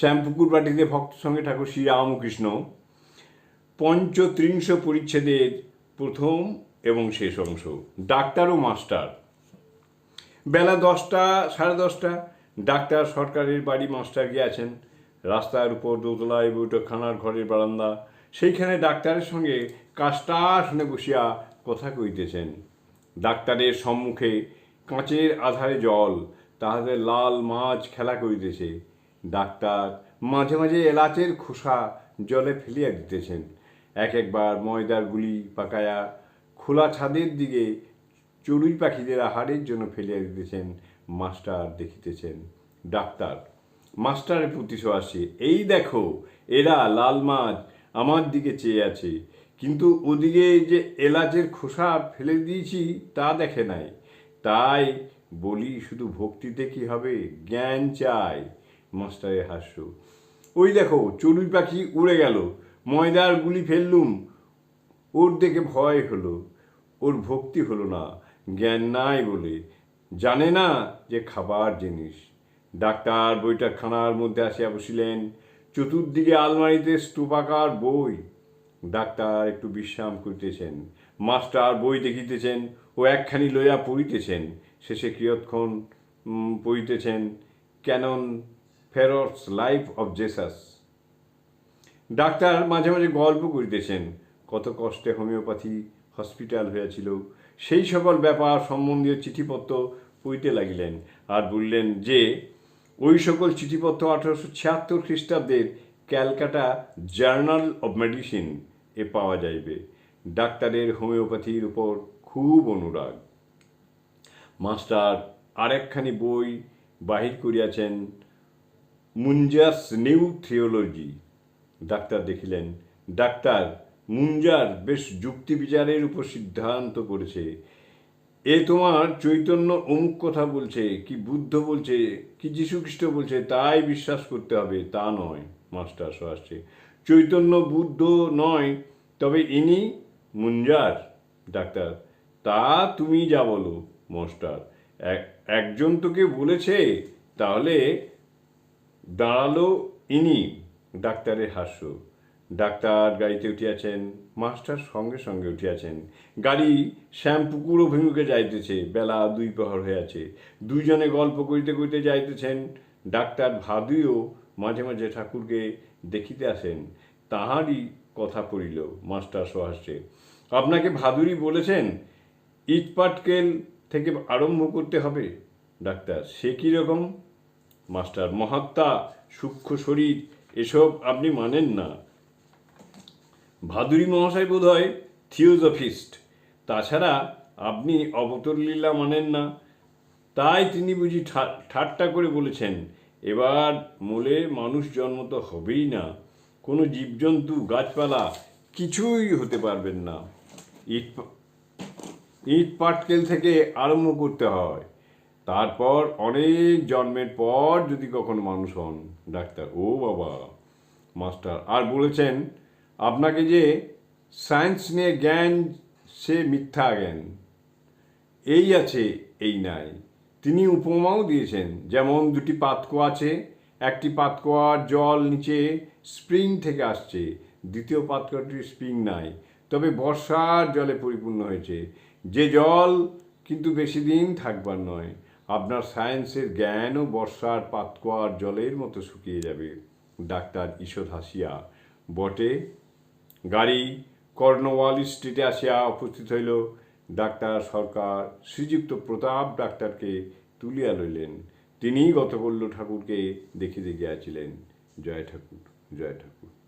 শ্যামপুকুর বাটিতে ভক্ত সঙ্গে ঠাকুর শ্রী রামকৃষ্ণ। পঞ্চত্রিংশ পরিচ্ছেদের প্রথম এবং শেষ অংশ। ডাক্তার ও মাস্টার। বেলা দশটা, সাড়ে দশটা, ডাক্তার সরকারের বাড়ি মাস্টার গিয়েছেন রাস্তার উপর দোতলায় বৈঠকখানার ঘরের বারান্দা। সেইখানে ডাক্তারের সঙ্গে কাষ্টা শুনে বসিয়া কথা কইতেছেন। ডাক্তারের সম্মুখে কাঁচের আধারে জল তাহাদের লাল মাছ খেলা করিতেছে। ডাক্তার, মাঝে মাঝে এলাচের খোসা জলে ফেলিয়া দিতেছেন। এক একবার ময়দার গুলি পাকায়া খোলা ছাদের দিকে চড়ুই পাখিদের আহারের জন্য ফেলিয়া দিতেছেন, মাস্টার দেখিতেছেন। ডাক্তার, মাস্টারের প্রতি আসে, এই দেখো, এরা লাল মাছ আমার দিকে চেয়ে আছে, কিন্তু ওদিকে যে এলাচের খোসা ফেলে দিয়েছি তা দেখে নাই। তাই বলি শুধু ভক্তিতে কি হবে? জ্ঞান চাই। মাস্টারের হাস্য। ওই দেখো, চড়ুই পাখি উড়ে গেল, ময়দার গুলি ফেললুম, ওর দেখে ভয় হলো, ওর ভক্তি হলো না, জ্ঞান নাই বলে। জানে না যে খাবার জিনিস। ডাক্তার বইটাখানার মধ্যে আসিয়া বসিলেন, চতুর্দিকে আলমারিতে স্তূপাকার বই। ডাক্তার একটু বিশ্রাম করিতেছেন, মাস্টার বই দেখিতেছেন ও একখানি লইয়া পড়িতেছেন। শেষে কিয়ৎক্ষণ পড়িতেছেন canon Farrar's life of Jesus. Doctor মাঝে মাঝে গল্প করিতেছেন, কত কষ্টে হোমিওপ্যাথি হসপিটাল হয়েছিল সেই সকল ব্যাপার সম্বন্ধীয় চিঠিপত্র পড়িতে লাগিলেন আর বললেন যে, ওই সকল চিঠিপত্র আঠারোশো ছিয়াত্তর খ্রিস্টাব্দের ক্যালকাটা জার্নাল অব মেডিসিন এ পাওয়া যাইবে। ডাক্তারের হোমিওপ্যাথির উপর খুব অনুরাগ। মাস্টার আরেকখানি বই বাহির করিয়াছেন মুঞ্জাস নিউ থিওলজি ডাক্তার দেখিলেন। ডাক্তার মুঞ্জার বেশ যুক্তি বিচারের উপর সিদ্ধান্ত করেছে। এ তোমার চৈতন্য অমুক কথা বলছে, কি বুদ্ধ বলছে, কি যীশুখ্রিস্ট বলছে, তাই বিশ্বাস করতে হবে, তা নয়, মাস্টার সহাসে চৈতন্য বুদ্ধ নয়, তবে ইনি মুঞ্জার ডাক্তার। তা তুমি যা বলো, মাস্টার। এক- একজন তোকে বলেছে, তাহলে দাঁড়াল ইনি, ডাক্তারের হাস্য। ডাক্তার গাড়িতে উঠিয়াছেন, মাস্টার সঙ্গে সঙ্গে উঠিয়াছেন। গাড়ি শ্যামপুকুর অভিমুখে যাইতেছে, বেলা দুই প্রহর হইয়াছে। দুইজনে গল্প করিতে করিতে যাইতেছেন, ডাক্তার ভাদুইও মাঝে মাঝে ঠাকুরকে দেখিতে আসেন। তাহারই কথা পড়িল মাস্টার সহাস্যে। আপনাকে ভাদুরী বলেছেন, ইটপাটকেল থেকে আরম্ভ করতে হবে। ডাক্তার, সে কী রকম? মাস্টার মহাত্মা, সূক্ষ্ম শরীর, এসব আপনি মানেন না। ভাদুরী মহাশয় বোধ হয় থিওজফিস্ট তাছাড়া আপনি অবতরলীলা মানেন না। তাই তিনি বুঝি ঠাট্টা করে বলেছেন, এবার মোলে মানুষ জন্ম তো হবেই না। কোনো জীবজন্তু, গাছপালা কিছুই হতে পারবেন না। ইট ইট পাটকেল থেকে আরম্ভ করতে হয়। তারপর অনেক জন্মের পর যদি কখনো মানুষ হন, ডাক্তার, ও বাবা, মাস্টার, আর বলেছেন, আপনাকে যে সায়েন্স নিয়ে জ্ঞান, সে মিথ্যা জ্ঞান। এই আছে, এই নাই। তিনি উপমাও দিয়েছেন, যেমন দুটি পাতকো আছে, একটি পাতকোয়ার জল নিচে স্প্রিং থেকে আসছে, দ্বিতীয় পাতকোয়াটির স্প্রিং নাই, তবে বর্ষার জলে পরিপূর্ণ হয়েছে। যে জল কিন্তু বেশি দিন থাকবার নয় আপনার সায়েন্সের জ্ঞানও বর্ষার পাতকোয়ার জলের মতো শুকিয়ে যাবে। ডাক্তার ঈষৎ হাসিয়া, বটে? গাড়ি কর্নওয়ালি স্ট্রিটে আসিয়া উপস্থিত হইল। ডাক্তার সরকার শ্রীযুক্ত প্রতাপ ডাক্তারকে তুলিয়া লইলেন। তিনিই গতকল্য ঠাকুরকে দেখিতে গিয়াছিলেন। জয় ঠাকুর জয় ঠাকুর।